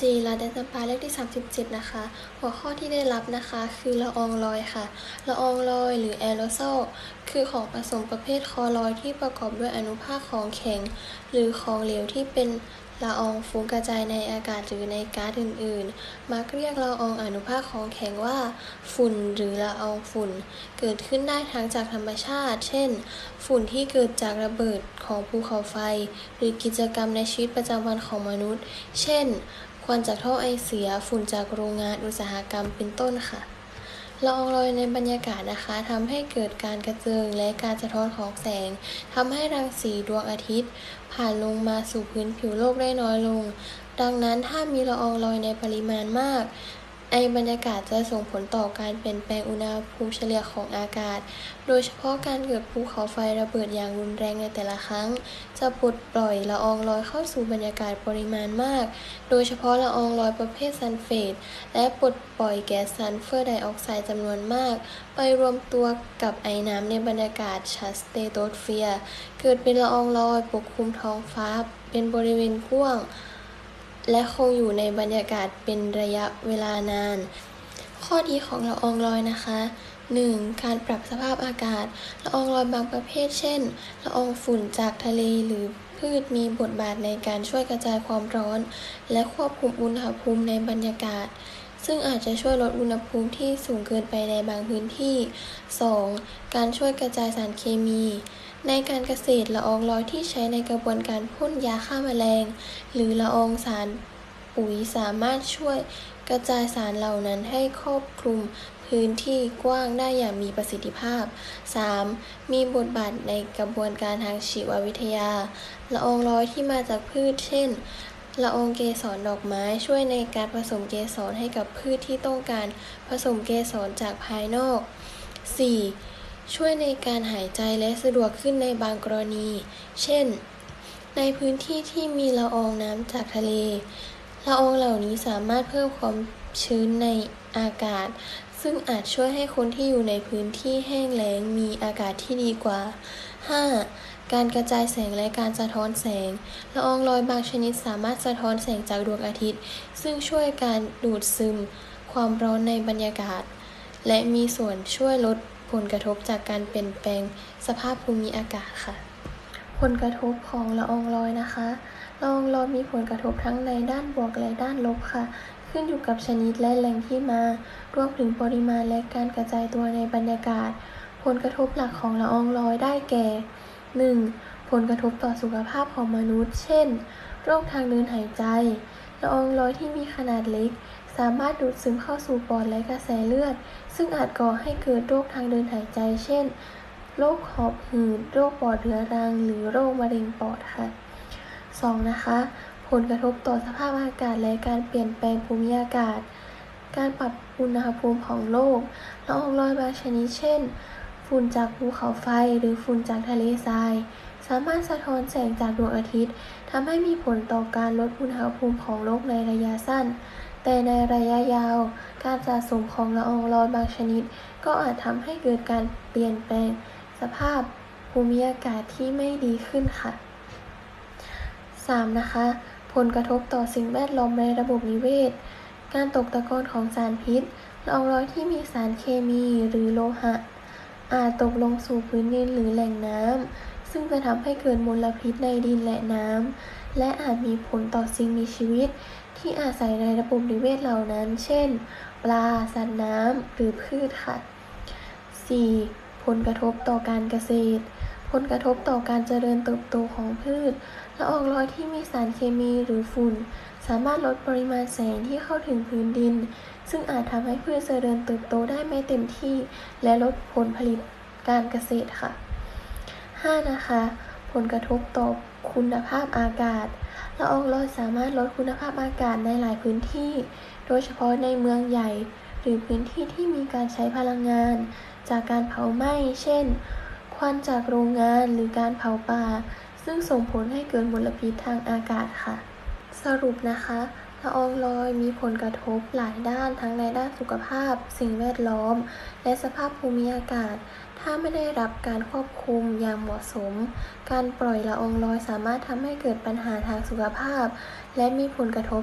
จีราเดนสปาเลขที่ 37 นะคะ หัวข้อที่ได้รับนะคะคือละอองลอยค่ะ ละอองลอยหรือแอโรโซลคือของผสมประเภทคอรอยที่ประกอบด้วยอนุภาคของแข็ง หรือของเหลวที่เป็นละอองฟุ้งกระจายในอากาศหรือในก๊าซอื่นๆ มักเรียกละอองอนุภาคของแข็งว่า ฝุ่นหรือละอองฝุ่น เกิดขึ้นได้ทั้งจากธรรมชาติ เช่น ฝุ่นที่เกิดจากระเบิดของภูเขาไฟ หรือกิจกรรมในชีวิตประจำวันของมนุษย์ เช่น ควันจากท่อไอเสียฝุ่นจากโรงงานอุตสาหกรรมเป็นต้นค่ะละอองลอยในบรรยากาศนะคะทำให้เกิดการกระเจิงและการสะท้อนของแสงทำให้รังสีดวงอาทิตย์ ผ่านลงมาสู่พื้นผิวโลกได้น้อยลง ดังนั้นถ้ามีละอองลอยในปริมาณมาก ไอบรรยากาศจะส่งผลต่อการเปลี่ยนแปลงอุณหภูมิเฉลี่ยของอากาศ โดยเฉพาะการเกิดภูเขาไฟระเบิดอย่างรุนแรงในแต่ละครั้ง จะปลดปล่อยละอองลอยเข้าสู่บรรยากาศปริมาณมาก โดยเฉพาะละอองลอยประเภทซัลเฟต และปลดปล่อยแก๊สซัลเฟอร์ไดออกไซด์จำนวนมาก ไปรวมตัวกับไอน้ำในบรรยากาศชัสเตโตสเฟียร์ เกิดเป็นละอองลอยปกคลุมท้องฟ้า เป็นบริเวณกว้าง และคงอยู่ในบรรยากาศเป็นระยะเวลานาน ข้อดีของละอองลอยนะคะ 1. การปรับสภาพอากาศ ละอองลอยบางประเภท เช่น ละอองฝุ่นจากทะเลหรือพืชมีบทบาทในการช่วยกระจายความร้อน และควบคุมอุณหภูมิในบรรยากาศ ซึ่งอาจจะช่วยลดอุณหภูมิที่สูงเกินไปในบางพื้นที่ 2. การช่วยกระจายสารเคมี ในการเกษตรละอองลอยที่ใช้ในกระบวนการพ่นยาฆ่าแมลง หรือละอองสารปุ๋ยสามารถช่วยกระจายสารเหล่านั้นให้ครอบคลุมพื้นที่กว้างได้อย่างมีประสิทธิภาพ 3. มีบทบาทในกระบวนการทางชีววิทยา ละอองลอยที่มาจากพืช เช่น ละอองเกสรดอกไม้ช่วยในการผสมเกสรให้กับพืชที่ต้องการผสมเกสรจากภายนอก 4. ช่วยในการหายใจและสะดวกขึ้นในบางกรณี เช่น ในพื้นที่ที่มีละอองน้ำจากทะเล ละอองเหล่านี้สามารถเพิ่มความชื้นในอากาศ ซึ่งอาจช่วยให้คนที่อยู่ในพื้นที่แห้งแล้งมีอากาศที่ดีกว่า 5. การกระจายแสงและการสะท้อนแสง ละอองลอยบางชนิดสามารถสะท้อนแสงจากดวงอาทิตย์ ซึ่งช่วยการดูดซึม ความร้อนในบรรยากาศ และมีส่วนช่วยลดผลกระทบจากการเปลี่ยนแปลงสภาพภูมิอากาศค่ะ ผลกระทบของละอองลอยนะคะ ละอองลอยมีผลกระทบทั้งในด้านบวกและด้านลบค่ะ ขึ้นอยู่กับชนิดและแหล่งที่มารวมถึงปริมาณและการกระจายตัวในบรรยากาศ ผลกระทบหลักของละอองลอยได้แก่ 1. ผลกระทบต่อสุขภาพของมนุษย์ เช่น โรคทางเดินหายใจละอองลอยที่มีขนาดเล็ก สามารถดูดซึมเข้าสู่ปอดและกระแสเลือด ซึ่งอาจก่อให้เกิดโรคทางเดินหายใจ เช่น โรคหอบหืด โรคปอดเรื้อรัง หรือโรคมะเร็งปอดค่ะ 2. นะคะ ผลกระทบต่อสภาพอากาศและการเปลี่ยนแปลงภูมิอากาศ การปรับอุณหภูมิของโลกละอองลอยบางชนิด เช่น ฝุ่นจากภูเขาไฟหรือฝุ่นจากทะเลทราย สามารถสะท้อนแสงจากดวงอาทิตย์ทำให้มีผลต่อการลดอุณหภูมิของโลกในระยะสั้น แต่ในระยะยาว การสะสมของละอองลอยบางชนิด ก็อาจทำให้เกิดการเปลี่ยนแปลง สภาพภูมิอากาศที่ไม่ดีขึ้นค่ะ 3. นะคะ ผลกระทบต่อสิ่งแวดล้อมในระบบนิเวศ การตกตะกอนของสารพิษละอองลอยที่มีสารเคมีหรือโลหะ อาจตกลงสู่พื้นดินหรือแหล่งน้ำซึ่งจะทำให้เกิดมลพิษในดินและน้ำและอาจมีผลต่อสิ่งมีชีวิต ที่อาศัยในระบบนิเวศเหล่านั้น เช่น ปลา สัตว์น้ำหรือพืชค่ะ 4. ผลกระทบต่อการเกษตร ผลกระทบต่อการเจริญเติบโตของพืชละอองลอยที่มีสารเคมีหรือฝุ่น สามารถลดปริมาณแสงที่เข้าถึงพื้นดิน ซึ่งอาจทำให้พืชเจริญเติบโตได้ไม่เต็มที่ และลดผลผลิตการเกษตรค่ะ 5. นะคะ ผลกระทบต่อคุณภาพอากาศละอองลอยสามารถลดคุณภาพอากาศในหลายพื้นที่ โดยเฉพาะในเมืองใหญ่ หรือพื้นที่ที่มีการใช้พลังงาน จากการเผาไหม้ เช่น ควันจากโรงงานหรือการเผาป่า ซึ่งส่งผลให้เกิดมลพิษทางอากาศค่ะ สรุปนะคะละอองลอยมีผลกระทบหลายด้านทั้งในด้านสุขภาพ สิ่งแวดล้อม และสภาพภูมิอากาศ ถ้าไม่ได้รับการควบคุมอย่างเหมาะสม การปล่อยละอองลอยสามารถทำให้เกิดปัญหาทางสุขภาพ และมีผลกระทบ